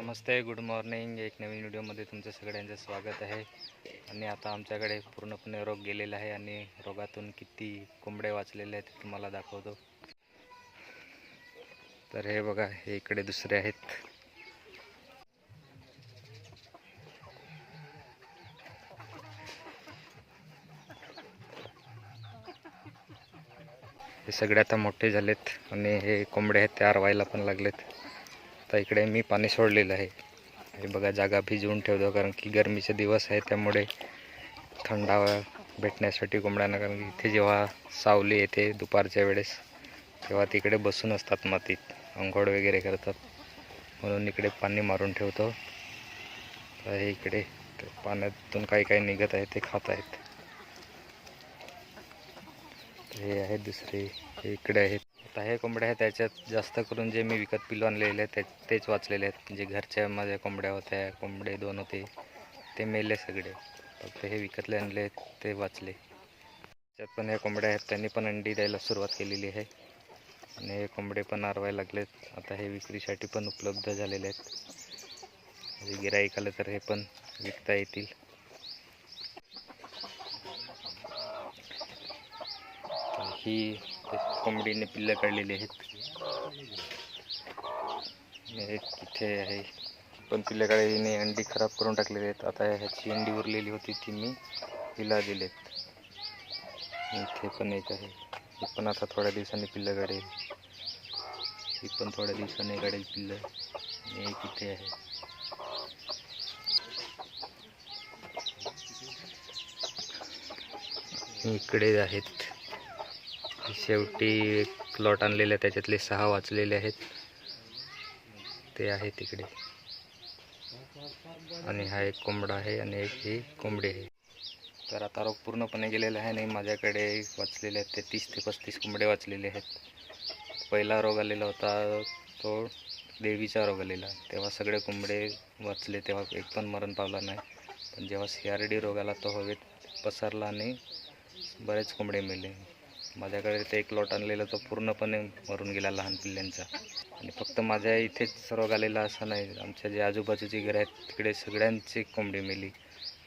नमस्ते good morning. एक नवीन व्हिडिओमध्ये तुमचं सगळ्यांचं स्वागत आहे. आणि आता आमच्याकडे पूर्णपणे रोग गेलेला आहे आणि रोगातून किती कोंबडे वाचलेले आहेत ते तुम्हाला दाखवतो. तर हे बघा हे इकडे दुसरे आहेत. हे सगळे आता मोठे झालेत आणि हे कोंबडे आहेत ते आरवायला पण लागलेत. आता इकडे मी पाणी सोडलेलं आहे. हे बघा जागा भिजवून ठेवतो कारण की गरमीचे दिवस आहे त्यामुळे थंडावा भेटण्यासाठी कोंबड्यांना कारण की इथे जेव्हा सावली येते दुपारच्या वेळेस तेव्हा तिकडे बसून असतात मातीत अंघोळ वगैरे करतात. म्हणून इकडे पाणी मारून ठेवतो. हे इकडे पाण्यातून काही काही निघत आहे ते खात आहेत. तर हे आहेत दुसरे हे इकडे आहेत आता हे कोंबड्या आहेत त्याच्यात जास्त करून जे मी विकत पिलो आणलेले आहेत ते- तेच वाचलेले आहेत. जे घरच्या माझ्या कोंबड्या होत्या कोंबडे दोन होते ते मेले सगळे. फक्त हे विकतले आणले आहेत ते वाचले. त्याच्यात पण हे कोंबड्या आहेत त्यांनी पण अंडी द्यायला सुरुवात केलेली आहे. आणि हे कोंबडे पण आरवायला लागलेत. आता हे विक्रीसाठी पण उपलब्ध झालेले आहेत. म्हणजे गिराईक आलं तर हे पण विकता येतील. ही कोंबडीने पिल्लं काढलेली आहेत. तिथे आहे. पण पिल्लं काढलेली अंडी खराब करून टाकलेली आहेत. आता ह्याची अंडी उरलेली होती ती मी पिला दिलेत. इथे पण एक आहे. ही पण आता थोड्या दिवसांनी पिल्लं काढेल. ही पण थोड्या दिवसांनी काढेल पिल्लं. हे एक इथे आहे. इकडे आहेत. शेवटी एक लॉट आणलेले आहे त्याच्यातले सहा वाचलेले आहेत. ते आहे तिकडे. आणि हा एक कोंबडा आहे आणि एक ही कोंबडी आहे. तर आता रोग पूर्णपणे गेलेला आहे आणि माझ्याकडे वाचलेले आहेत ते तीस ते पस्तीस कोंबडे वाचलेले आहेत. पहिला रोग आलेला होता तो देवीचा रोग आलेला. तेव्हा सगळे कोंबडे वाचले तेव्हा एक पण मरण पावला नाही. पण जेव्हा सी आर डी रोग आला तो हवेत पसरला आणि बरेच कोंबडे मेले. माझ्याकडे ते एक लॉट आणलेला तो पूर्णपणे मरून गेला लहान पिल्ल्यांचा. आणि फक्त माझ्या इथेच रोग आलेला असं नाही आमच्या जे आजूबाजूची घरं आहेत तिकडे सगळ्यांची कोंबडी मेली.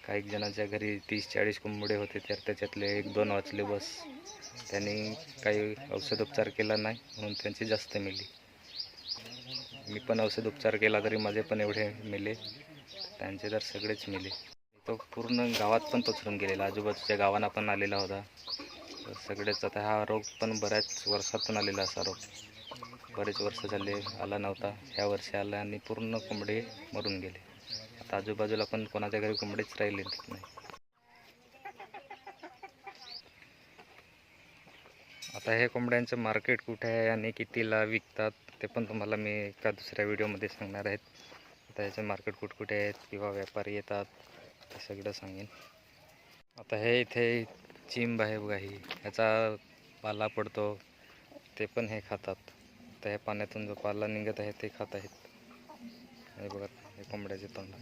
काही जणांच्या घरी तीस चाळीस कोंबडे होते तर त्याच्यातले एक दोन वाचले बस. त्यांनी काही औषधोपचार केला नाही म्हणून त्यांची जास्त मेली. मी पण औषधोपचार केला तरी माझे पण एवढे मेले. त्यांचे तर सगळेच मेले. तो पूर्ण गावात पण पसरून गेलेला आजूबाजूच्या गावांना पण आलेला होता. सगळेच आता हा रोग पण बऱ्याच वर्षातून आलेला असा रोग. बरेच वर्ष झाले आला नव्हता. ह्या वर्षी आला आणि पूर्ण कोंबडे मरून गेले. आता आजूबाजूला पण कोणाच्या घरी कोंबडेच राहिले नाही आता हे कोंबड्यांचं मार्केट कुठे आहे आणि कितीला विकतात ते पण तुम्हाला मी एका दुसऱ्या व्हिडिओमध्ये सांगणार आहेत. आता ह्याचं मार्केट कुठकुठे कुठे आहेत किंवा व्यापारी येतात ते सगळं सांगेन. आता हे इथे चिंब आहे बघा ही. ह्याचा पाला पडतो. ते पण हे खातात. तर ह्या पाण्यातून जो पाला निघत आहे ते खात आहेत. हे बघा हे कोंबड्याचे तोंड.